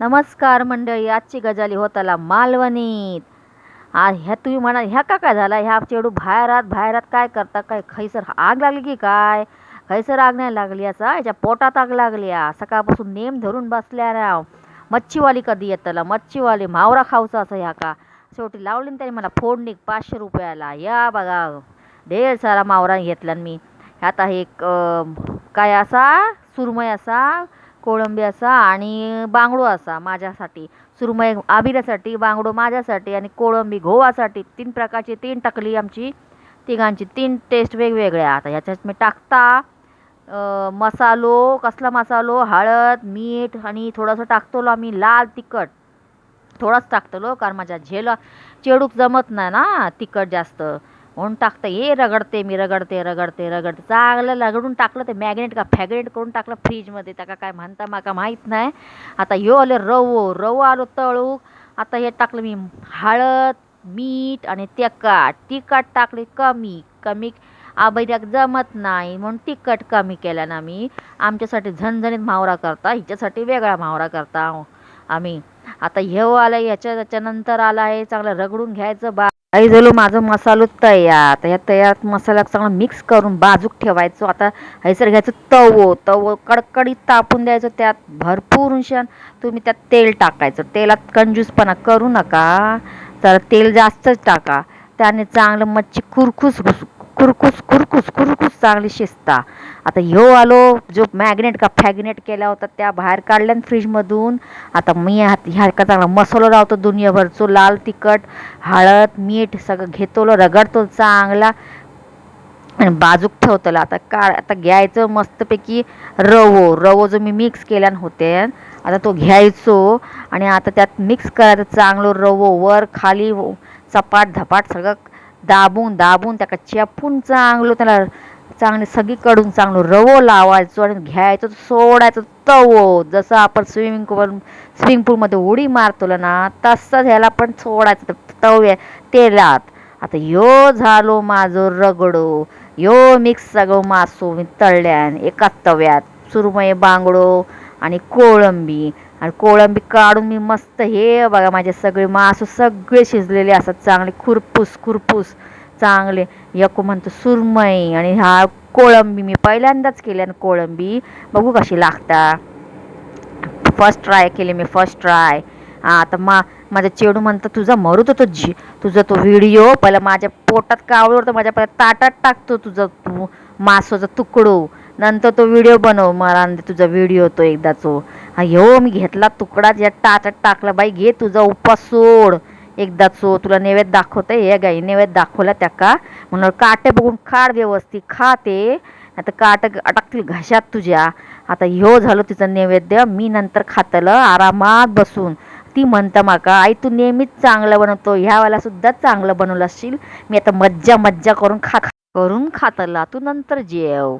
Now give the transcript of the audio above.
नमस्कार मंडळी आजची गजाली होताला मालवणीत. आ ह्या तुम्ही म्हणा ह्या का काय झाला? ह्या चेडू बाहेरात बाहेरात काय करता काय खैसर आग लागली की काय? खैसर आग नाही लागली याचा ह्याच्या पोटात आग लागल्या सकाळपासून नेम धरून बसल्या ना. मच्छीवाली कधी येतला मच्छीवाली मावरा खाऊचा असं ह्या का? शेवटी लावली ना त्याने मला फोडणी पाचशे रुपयाला. या बघा ढेर सारा मावरा घेतला न मी. आता एक काय असा? सुरमय असा. कोळंबी असा आणि बांगडो असा माझ्यासाठी. सुरमई आबिरासाठी बांगडो माझ्यासाठी आणि कोळंबी घोवासाठी तीन प्रकारची तीन टाकली आमची तिघांची तीन टेस्ट वेगवेगळ्या. आता ह्याच्यात मी टाकता मसालो कसला मसालो? हळद मीठ आणि थोडंसं टाकतो आम्ही लाल तिखट. थोडाच टाकतलो कारण माझ्या झेला चेडूक जमत नाही ना तिखट जास्त. म्हणून टाकतं ये रगडते मी रगडते रगडते रगडते. चांगलं रगडून टाकलं ते मॅग्नेट का फॅग्नेट करून टाकलं फ्रीजमध्ये त्याका काय म्हणता माका माहीत नाही. आता ह्यो आलं रवो रवो आलो तळू आता हे टाकलं मी हळद मीठ आणि तिखट. तिखट टाकले कमी कमी. आबैद्याक जमत नाही. म्हणून तिखट कमी केल्यानं ना मी. आमच्यासाठी झणझणीत मावरा करता हिच्यासाठी वेगळा मावरा करता. आम्ही आता ह्यो आला याच्या त्याच्यानंतर आला आहे चांगलं रगडून घ्यायचं बा. आई झालो माझं मसालो तयार. आता या तयार मसाला चांगला मिक्स करून बाजूक ठेवायचो. आता हैसर घ्यायचं तवो. तवो कडकडीत तापून द्यायचं त्यात. भरपूर उंशान तुम्ही त्यात तेल टाकायचं. तेलात कंजूसपणा करू नका. तर तेल जास्तच टाका. त्याने चांगलं मच्छी कुरकुस कुरकुस कुरकुस कुरकुस चांगली शिजता आता ह्यो आलो जो मॅग्नेट का फॅग्नेट केला होता त्या बाहेर काढल्या फ्रीजमधून आता मी ह्या का चांगला मसाला लावतो दुनियाभरचो लाल तिखट हळद मीठ सगळं घेतो रगडतो चांगला. आणि बाजूक ठेवतला. आता का आता घ्यायचं मस्तपैकी रवो. रवो जो मी मिक्स केल्यान होते. आता तो घ्यायचो. आणि आता त्यात मिक्स करायचं चांगलं रवो. वर खाली चपाट धपाट सगळं दाबून दाबून त्याका चेपून चांगलं त्याला चांगलं सगळीकडून चांगलं रवो लावायचो आणि घ्यायचं सोडायचं तवो. जसं आपण स्विमिंग पूल स्विमिंग पूलमध्ये उडी मारतो ना तसंच ह्याला पण सोडायचं तव्या तेलात. आता यो झालो माझं रगडो यो मिक्स सगळं मासो मी तळल्यान एकाच तव्यात सुरमय बांगडो आणि कोळंबी. आणि कोळंबी काढून मी मस्त हे बघा माझे सगळे मासू सगळे शिजलेले असतात. चांगले खुरपूस खुरपूस चांगले. एक म्हणतो सुरमई. आणि हा कोळंबी मी पहिल्यांदाच केल्यान कोळंबी बघू कशी लागता. फर्स्ट ट्राय केली मी फर्स्ट ट्राय हा आता मा माझा चेडू म्हणतं तुझा मरू तर तो जी तुझा तो व्हिडिओ पहिला माझ्या पोटात कावळवर तर माझ्या पहिल्या ताटात टाकतो तुझा तू. मासोचा तुकडो. नंतर तो व्हिडिओ बनव मला तुझा व्हिडिओ तो एकदाचो. हा हो मी घेतला तुकडा ज्या टाचात टाकला बाई घे तुझा उपास सोड. एकदाचो तुला नैवेद्य दाखवतं हे गाई नैवेद्य दाखवला त्या का? म्हणून काटे बघून खाड व्यवस्थित खाते आता काट अटकतील घशात तुझ्या. आता ह्यो झालं तिचं नैवेद्य मी नंतर खातलं आरामात बसून. ती म्हणता माका आई तू नेहमीच चांगलं बनवतो ह्या वेळेला सुद्धा चांगलं बनवलं असशील. मी आता मज्जा मज्जा करून खा. करून खातला. तू नंतर जेव.